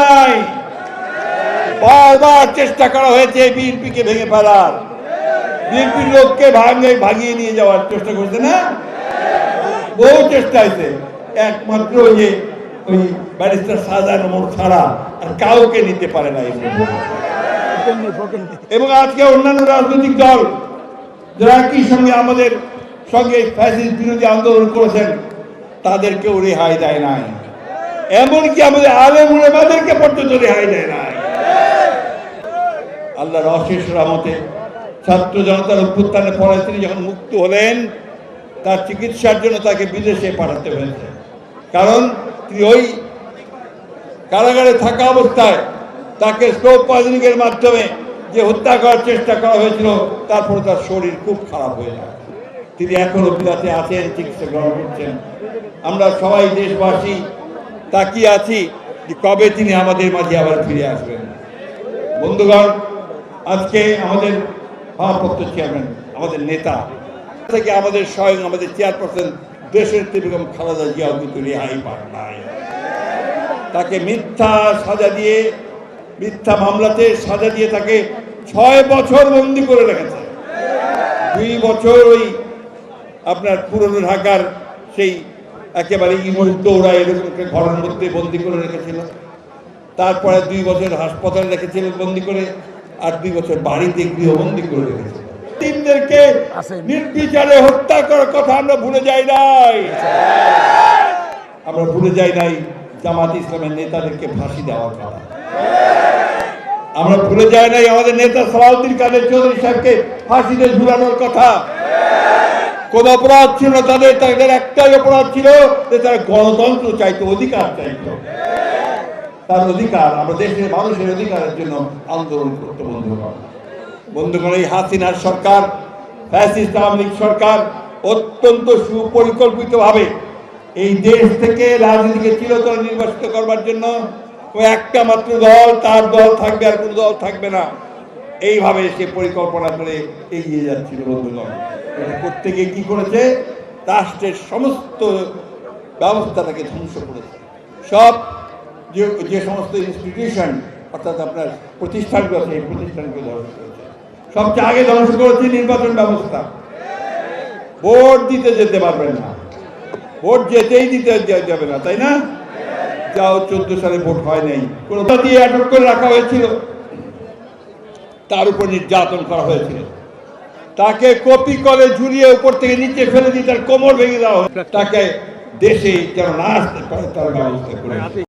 নাই। বারবার চেষ্টা করা হয়েছে বিএনপিকে ভেঙে ফেলার। বিএনপির লোককে ভাঙে ভাগিয়ে নিয়ে যাওয়ার চেষ্টা করছে না? বহু চেষ্টা হয়েছে। একমাত্র যে ওই ব্যারিস্টার শাহজাহান ওমর ছাড়া আর কাউকে নিতে পারে না এবং আজকে অন্যান্য রাজনৈতিক দল যারা একই সঙ্গে আমাদের সঙ্গে ফ্যাসিস্ট বিরোধী আন্দোলন করেছেন, তাদেরকেও রেহাই দেয় নাই। এমনকি আমাদের আলেম উলেমাদেরকে পর্যন্ত রেহাই দেয় নাই। আল্লাহর অশেষ রহমতে ছাত্র জনতার অভ্যুত্থানে পরে তিনি যখন মুক্ত হলেন, তার চিকিৎসার জন্য তাকে বিদেশে পাঠাতে হয়েছে। কারণ তিনি ওই কারাগারে থাকা অবস্থায় তাকে স্ট্রোক পয়জনিং এর মাধ্যমে যে হত্যা করার চেষ্টা করা হয়েছিল, তারপরে তার শরীর খুব খারাপ হয়ে যায়। তিনি এখনও বিরাতে আছেন, চিকিৎসা গ্রহণ করছেন। আমরা সবাই দেশবাসী তাকিয়ে আছি যে কবে তিনি আমাদের মাঝে আবার ফিরে আসবেন। বন্ধুগণ, আজকে আমাদের ভারপ্রাপ্ত চেয়ারম্যান, আমাদের নেতা, থেকে আমাদের স্বয়ং আমাদের চেয়ারপারসন দেশের বেগম খালেদা জিয়াও কিন্তু রেহাই পান নাই। তাকে মিথ্যা সাজা দিয়ে, মিথ্যা মামলাতে সাজা দিয়ে তাকে ছয় বছর বন্দি করে রেখেছে। দুই বছর ওই আপনার পুরনো ঢাকার সেই একেবারে ইমল দৌড়া এরকম একটা ঘরের মধ্যে বন্দি করে রেখেছিল। তারপরে দুই বছর হাসপাতালে রেখেছিলেন বন্দি করে আর দুই বছর বাড়িতে গৃহবন্দি করে রেখেছিল। তিনদেরকে নির্বিচারে হত্যা করার কথা আমরা ভুলে যাই নাই। আমরা ভুলে যাই নাই জামাত ইসলামের নেতাদেরকে ফাঁসি দেওয়ার কথা। আমরা ভুলে যাই নাই আমাদের নেতা সালাউদ্দিন কাদের চৌধুরী সাহেবকে ফাঁসিতে ঝুলানোর কথা। কোন অপরাধ ছিল তাদের তাদের একটাই অপরাধ ছিল যে তারা গণতন্ত্র চাইতো, অধিকার চাইতো। তার অধিকার, আমরা দেশের মানুষের অধিকারের জন্য আন্দোলন করতে বন্ধুগণ বন্ধুগণ এই হাসিনার সরকার সরকার অত্যন্ত সুপরিকল্পিতভাবে এই দেশ থেকে রাজনীতিকে চিরতরে নির্বাচিত করবার জন্য একটা মাত্র দল, তার দল থাকবে আর কোনো দল থাকবে না। এইভাবে সে পরিকল্পনা করে এগিয়ে যাচ্ছিল, বন্ধুগণ। করতে গিয়ে কি করেছে? রাষ্ট্রের সমস্ত ব্যবস্থাটাকে ধ্বংস করেছে। সব যে যে সমস্ত ইনস্টিটিউশন অর্থাৎ আপনার প্রতিষ্ঠানগুলো আছে এই প্রতিষ্ঠানগুলো ধ্বংস করেছে। সবচেয়ে আগে ধ্বংস করেছে নির্বাচন ব্যবস্থা। ভোট দিতে যেতে পারবেন না। ভোট যেতেই দিতে যাবে না, তাই না? যাও, চোদ্দ সালে ভোট হয় নাই। কোনো দিয়ে আটক করে রাখা হয়েছিল। তার উপর নির্যাতন করা হয়েছিল। তাকে কপি করে ঝুলিয়ে উপর থেকে নিচে ফেলে দিয়ে তার কোমর ভেঙে দেওয়া হয় তাকে দেশে যেন না আসতে পারে, তার ব্যবস্থা করে